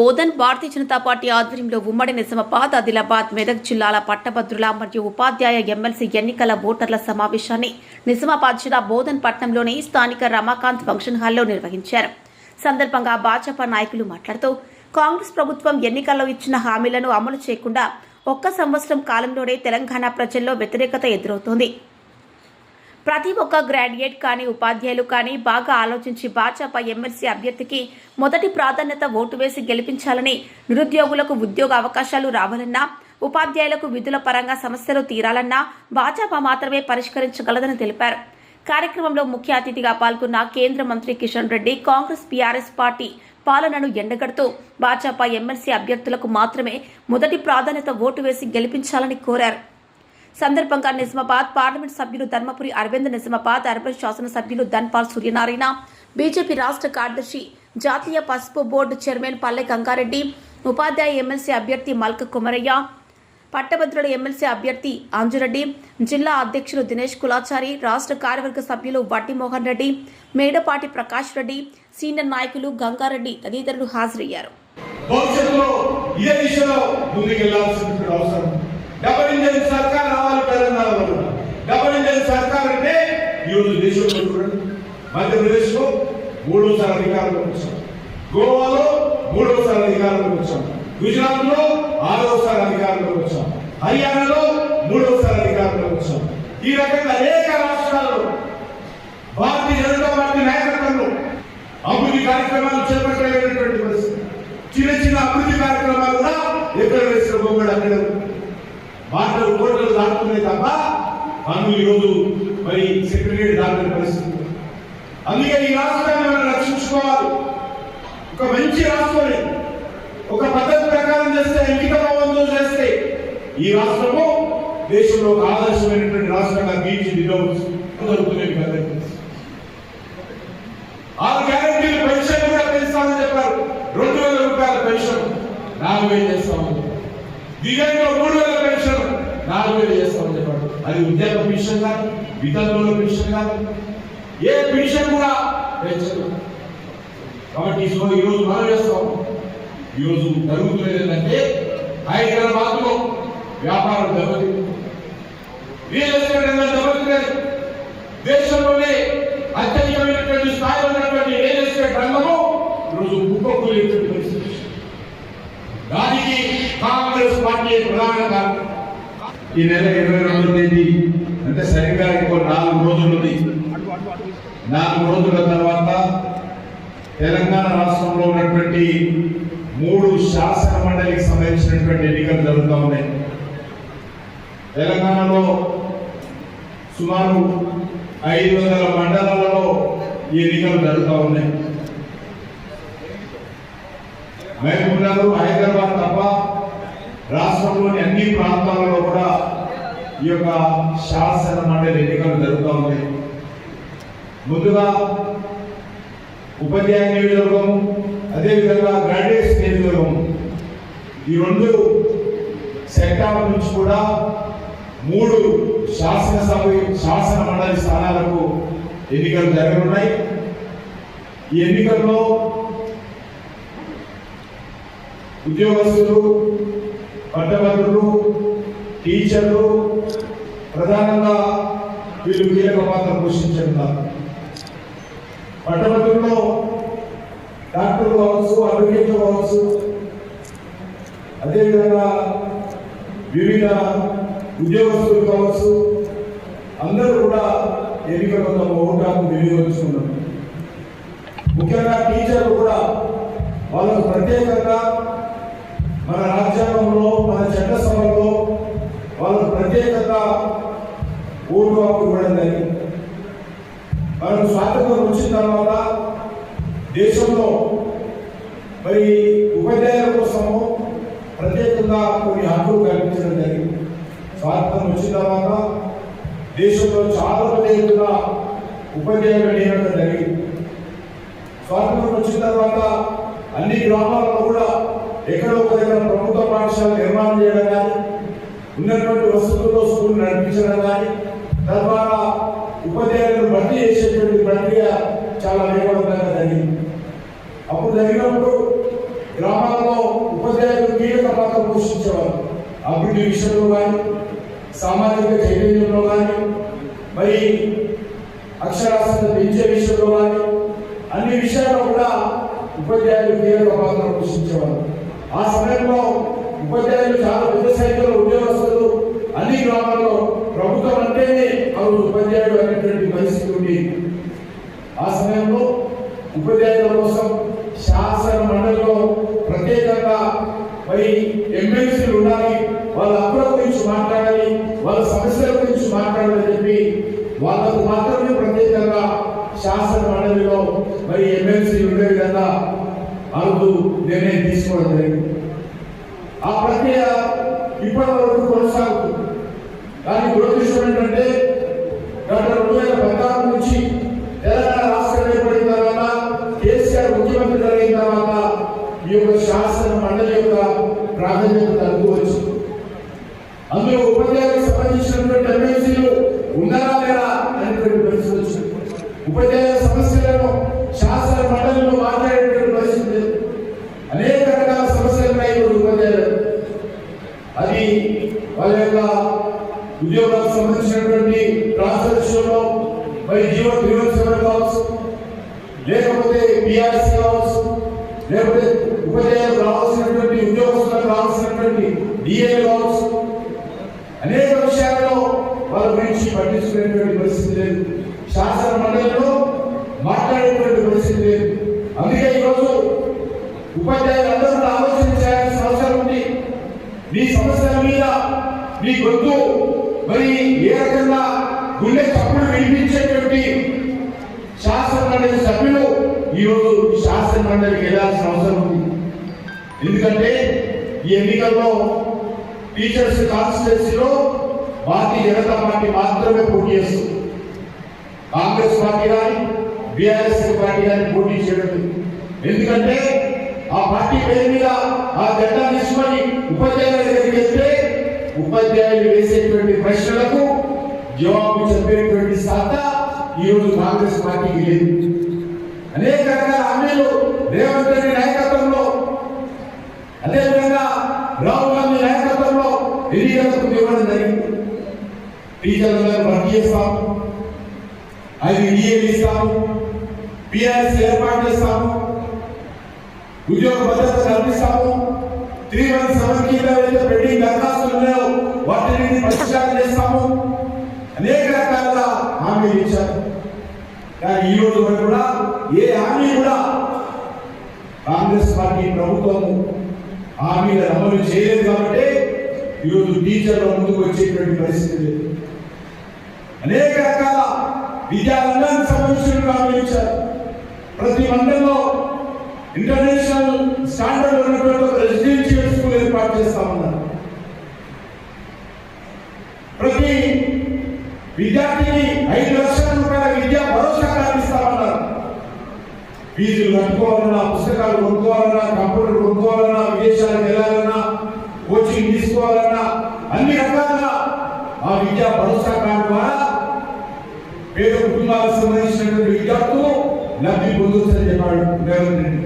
బోధన్ భారతీయ Janata party ఆధ్వర్యంలో ఉమ్మడి నిజామాబాద్ ఆదిలాబాద్ మెదక్ జిల్లాల పట్టభద్రుల మరియు ఉపాధ్యాయ ఎమ్మెల్సీ ఎన్నికల ఓటర్ల సమావేశాన్ని నిజామాబాద్ జిల్లా బోధన్ పట్టణంలోని స్థానిక రమాకాంత్ ఫంక్షన్ హాల్లో నిర్వహించారు. సందర్భంగా భాజపా నాయకులు మాట్లాడుతూ కాంగ్రెస్ ప్రభుత్వం ఎన్నికల్లో ఇచ్చిన హామీలను అమలు చేయకుండా ఒక్క సంవత్సరం కాలంలోనే తెలంగాణ ప్రజల్లో వ్యతిరేకత ఎదురవుతోంది. ప్రతి ఒక్క గ్రాడ్యుయేట్ కానీ ఉపాధ్యాయులు కానీ బాగా ఆలోచించి భాజపా ఎమ్మెల్సీ అభ్యర్థికి మొదటి ప్రాధాన్యత ఓటు వేసి గెలిపించాలని నిరుద్యోగులకు ఉద్యోగ అవకాశాలు రావాలన్నా ఉపాధ్యాయులకు విధుల పరంగా సమస్యలు తీరాలన్నా భాజపా మాత్రమే పరిష్కరించగలదని తెలిపారు. కార్యక్రమంలో ముఖ్య అతిథిగా పాల్గొన్న కేంద్ర మంత్రి కిషన్ రెడ్డి కాంగ్రెస్ పీఆర్ఎస్ పార్టీ పాలనను ఎండగడుతూ భాజపా ఎమ్మెల్సీ అభ్యర్థులకు మాత్రమే మొదటి ప్రాధాన్యత ఓటు వేసి గెలిపించాలని కోరారు. సందర్భంగా నిజామాబాద్ పార్లమెంట్ సభ్యులు ధర్మపురి అరవింద్ నిజామాబాద్ అర్బన్ శాసనసభ్యులు ధన్పాల్ సూర్యనారాయణ బీజేపీ రాష్ట్ర కార్యదర్శి జాతీయ పసుపు బోర్డు చైర్మన్ పల్లె గంగారెడ్డి ఉపాధ్యాయ ఎమ్మెల్సీ అభ్యర్థి మల్క కుమరయ్య పట్టభద్రుల ఎమ్మెల్సీ అభ్యర్థి అంజురెడ్డి జిల్లా అధ్యక్షులు దినేష్ కులాచారి రాష్ట్ర కార్యవర్గ సభ్యులు వడ్డి మోహన్ రెడ్డి మేడపాటి ప్రకాష్ రెడ్డి సీనియర్ నాయకులు గంగారెడ్డి తదితరులు హాజరయ్యారు. భవిష్యత్తులో ఇంజన్ సర్కార్ రావాలి తెలంగాణలో కూడా. డబుల్ ఇంజన్ సర్కార్ అంటే ఈరోజు దేశంలో చూడండి. మధ్యప్రదేశ్లో మూడోసారి అధికారంలోకి వచ్చాం గోవాలో మూడోసారి అధికారంలోకి వచ్చాం గుజరాత్లో ఆరోసారి అధికారంలోకి వచ్చాం హర్యానాలో మూడోసారి అధికారంలోకి వచ్చాం ఈ రకంగా అనేక రాష్ట్రాల్లో భారతీయ జనతా పార్టీ నాయకత్వంలో అభివృద్ధి కార్యక్రమాలు చేపట్టలేనటువంటి పరిస్థితి. చిన్న చిన్న అభివృద్ధి కార్యక్రమాలు కూడా ఎక్కడ వేసిన బొమ్మడు అక్కడ మాటలు కోటలు దాటుతున్నాయి తప్ప పనులు ఈరోజు మరి సెక్రటరీ దాటిన పరిస్థితి. అందుకే ఈ రాష్ట్రాన్ని మనం రక్షించుకోవాలి. ఒక మంచి రాష్ట్రాన్ని ఒక పద్ధతి ప్రకారం చేస్తే ఎంపిక భవనంతో చేస్తే ఈ రాష్ట్రము దేశంలో ఒక ఆదర్శమైనటువంటి రాష్ట్రంగా తీర్చిదిద్దవచ్చు జరుగుతుంది మీకు ఆరు గ్యారెంటీలు పెన్షన్ కూడా పెంచుతామని చెప్పారు. రెండు వేల రూపాయల పెన్షన్ నాలుగు వేలు చేస్తామని చెప్పారు దివ్యాంగ మూడు వేల చెప్పాడు అది ఉద్యోగ పెన్షన్ కాదు వితంతువుల పెన్షన్ కాదు. ఏ పెన్షన్ కూడా పెంచదు కాబట్టి సో ఈరోజు మనం చేస్తాం? ఈరోజు జరుగుతున్నది ఏంటంటే హైదరాబాద్లో వ్యాపారం దెబ్బతింది రియల్ ఎస్టేట్ దెబ్బతిన్నది దేశంలోనే అత్యధికమైనటువంటి స్థాయిలో ఉన్నటువంటి రియల్ ఎస్టేట్ రంగము ఈరోజు కుప్పకూలేటువంటి పరిస్థితి. దానికి కాంగ్రెస్ పార్టీ ప్రధాన కారణం ఈ నెల ఇరవై రెండు తేదీ అంటే సరిగ్గా ఇంకో నాలుగు రోజులు ఉంది. నాలుగు రోజుల తర్వాత తెలంగాణ రాష్ట్రంలో ఉన్నటువంటి మూడు శాసన మండలికి సంబంధించినటువంటి ఎన్నికలు జరుగుతూ ఉన్నాయి. తెలంగాణలో సుమారు ఐదు వందల మండలాలలో ఈ ఎన్నికలు జరుగుతూ ఉన్నాయి. మహబూబ్నగర్ హైదరాబాద్ తప్ప రాష్ట్రంలోని అన్ని ప్రాంతాలలో ఈ యొక్క శాసన మండలి ఎన్నికలు జరుగుతూ ఉన్నాయి ముందుగా ఉపాధ్యాయ నియోజకవర్గం అదేవిధంగా గ్రాడ్యుయేట్స్ నియోజకవర్గం. ఈ రెండు సెక్టార్ నుంచి కూడా మూడు శాసనసభ శాసన మండలి స్థానాలకు ఎన్నికలు జరగనున్నాయి. ఈ ఎన్నికల్లో ఉద్యోగస్తులు పట్టభద్రులు టీచర్లు ప్రధానంగా వీళ్ళు కీలక పాత్ర పోషించారు పట్టభద్రుల్లో డాక్టర్లు కావచ్చు అడ్వకేట్లు కావచ్చు అదేవిధంగా వివిధ ఉద్యోగస్తులు కావచ్చు అందరూ కూడా ఎన్నికల్లో తమ ఓటాకు వినియోగించుకున్నారు. ముఖ్యంగా టీచర్లు కూడా వాళ్ళకు ప్రత్యేకంగా మన రాజ్యాంగంలో మన చట్టసభలో వాళ్ళకు ప్రత్యేకంగా ఓటు హక్కు ఇవ్వడం జరిగింది. మనకు స్వాతంత్రం వచ్చిన తర్వాత దేశంలో మరి ఉపాధ్యాయుల కోసము ప్రత్యేకంగా కొన్ని హక్కులు కల్పించడం జరిగింది. స్వాతంత్రం వచ్చిన తర్వాత దేశంలో చాలా ప్రత్యేకంగా ఉపాధ్యాయులు నియమించడం జరిగింది. స్వాతంత్రం వచ్చిన తర్వాత అన్ని గ్రామాలలో కూడా ఎక్కడో ఒక దగ్గర ప్రభుత్వ పాఠశాల నిర్మాణం చేయడం కానీ ఉన్నటువంటి వసతుల్లో స్కూల్ నడిపించడం కానీ తద్వారా ఉపాధ్యాయులను భర్తీ చేసేటువంటి ప్రక్రియ చాలా వేగవంతంగా జరిగింది. అప్పుడు జరిగినప్పుడు గ్రామాల్లో ఉపాధ్యాయులు కీలక పాత్ర పోషించేవారు. అభివృద్ధి విషయంలో కానీ సామాజిక చైతన్యంలో కానీ మరి అక్షరాస్యత పెంచే విషయంలో కానీ అన్ని విషయాల్లో కూడా ఉపాధ్యాయులు కీలక పాత్ర పోషించేవారు. ఆ సమయంలో ఉపాధ్యాయులు చాలా పెద్ద సంఖ్యలో ఉద్యోగస్తులు అన్ని గ్రామాల్లో ప్రభుత్వం అంటేనే వారు ఉపాధ్యాయుడు అనేటువంటి పరిస్థితి ఉంది. ఆ సమయంలో ఉపాధ్యాయుల కోసం శాసన మండలిలో ప్రత్యేకంగా పై ఎమ్మెల్సీలు ఉండాలి వాళ్ళ అప్పుల గురించి మాట్లాడాలి వాళ్ళ సమస్యల గురించి మాట్లాడాలని చెప్పి వాళ్ళకు మాత్రమే ప్రత్యేకంగా శాసన మండలిలో మరి ఎమ్మెల్సీలు ఉండే విధంగా అరుగు నిర్ణయం తీసుకోవడం జరిగింది. ఆ ప్రక్రియ ఇప్పటి వరకు కొనసాగుతుంది కానీ దురదృష్టం ఏంటంటే గత రెండు వేల పద్నాలుగు నుంచి తెలంగాణ రాష్ట్రం ఏర్పడిన తర్వాత కేసీఆర్ ముఖ్యమంత్రి అయిన తర్వాత ఈ యొక్క శాసన మండలి యొక్క ప్రాధాన్యత తగ్గువచ్చు అందులో ఉపాధ్యాయులకు సంబంధించినటువంటి ఎమ్మెల్సీలు ఉన్నారా లేరా అనేటువంటి పరిస్థితి వచ్చింది ఉపాధ్యాయుల సమస్యలను శాసన మండలిలో మాట్లాడేటువంటి పరిస్థితి లేదు అనేక రకాల సమస్యలు ఉన్నాయి ఇప్పుడు ఉపాధ్యాయులు అది వాళ్ళ యొక్క ఉద్యోగాలకు సంబంధించినటువంటి ట్రాన్స్ఫర్ విషయంలో మరి జీవో త్రివల్ సెవెన్ కావచ్చు లేకపోతే కావచ్చు లేకపోతే ఉపాధ్యాయులు రావాల్సినటువంటి ఉద్యోగస్తులకు రావాల్సినటువంటి డిఏ కావచ్చు. అనేక విషయాల్లో వాళ్ళ గురించి పట్టించుకునేటువంటి పరిస్థితి లేదు. శాసన మండలిలో మాట్లాడేటువంటి పరిస్థితి లేదు. అందుకే ఈరోజు ఉపాధ్యాయులందరూ కూడా ఆలోచన చేయాల్సిన అవసరం ఉంది. మీ సమస్యల మీద మీ గొంతు మరి ఏ రకంగా గుండె తప్పుడు వినిపించేటువంటి శాసన మండలి సభ్యులు ఈరోజు శాసన మండలికి వెళ్ళాల్సిన అవసరం ఉంది. ఎందుకంటే ఈ ఎన్నికల్లో టీచర్స్ కాన్స్టిట్యూన్సీలో భారతీయ జనతా పార్టీ మాత్రమే పోటీ చేస్తుంది. కాంగ్రెస్ పార్టీ కానీ బీఆర్ఎస్ పార్టీ కానీ పోటీ చేయడం ఎందుకంటే ఆ పార్టీ పేరు మీద ఆ జెండా తీసుకొని ఉపాధ్యాయుల దగ్గరికి వెళ్తే ఉపాధ్యాయులు వేసేటువంటి ప్రశ్నలకు జవాబు చెప్పేటువంటి సత్తా ఈరోజు కాంగ్రెస్ పార్టీకి లేదు. అనేక రకాల హామీలు రేవంత్ రెడ్డి నాయకత్వంలో అదేవిధంగా రాహుల్ గాంధీ నాయకత్వంలో ఎన్నికలకు ఇవ్వడం జరిగింది. టీచర్లను భర్తీ చేస్తాము ఐదు డిఏలు ఇస్తాము పిఆర్ఎస్ ఏర్పాటు చేస్తాము ఉద్యోగ భద్రత కల్పిస్తాము. త్రీ వన్ సెవెన్ కింద ఏదైతే పెండింగ్ దరఖాస్తులు ఉన్నాయో వాటిని పరిష్కారం చేస్తాము. అనేక రకాలుగా హామీలు ఇచ్చారు. కానీ ఈ రోజు వరకు కూడా ఏ హామీ కూడా కాంగ్రెస్ పార్టీ ప్రభుత్వం హామీల అమలు చేయలేదు కాబట్టి ఈరోజు టీచర్ల ముందుకు వచ్చేటువంటి పరిస్థితి లేదు. అనేక రకాల విద్యారంగానికి సంబంధించిన హామీలు ఇచ్చారు. ప్రతి మండలంలో ఇంటర్నేషనల్ స్టాండర్డ్ ఉన్నటువంటి ఒక రెసిడెన్షియల్ స్కూల్ ఏర్పాటు చేస్తామన్నారు ప్రతి విద్యార్థిని ఐదు లక్షల రూపాయల విద్యా భరోసా కల్పిస్తామన్నారు ఫీజులు కట్టుకోవాలన్నా పుస్తకాలు కొనుక్కోవాలన్నా కంప్యూటర్ కొనుక్కోవాలన్నా విదేశాలకు వెళ్ళాలన్నా కోచింగ్ తీసుకోవాలన్నా అన్ని రకాలుగా ఆ విద్యా భరోసా కార్డు ద్వారా పేద కుటుంబాలకు సంబంధించినటువంటి విద్యార్థులు లబ్ధి పొందొచ్చని చెప్పాడు. రేవంత్ రెడ్డి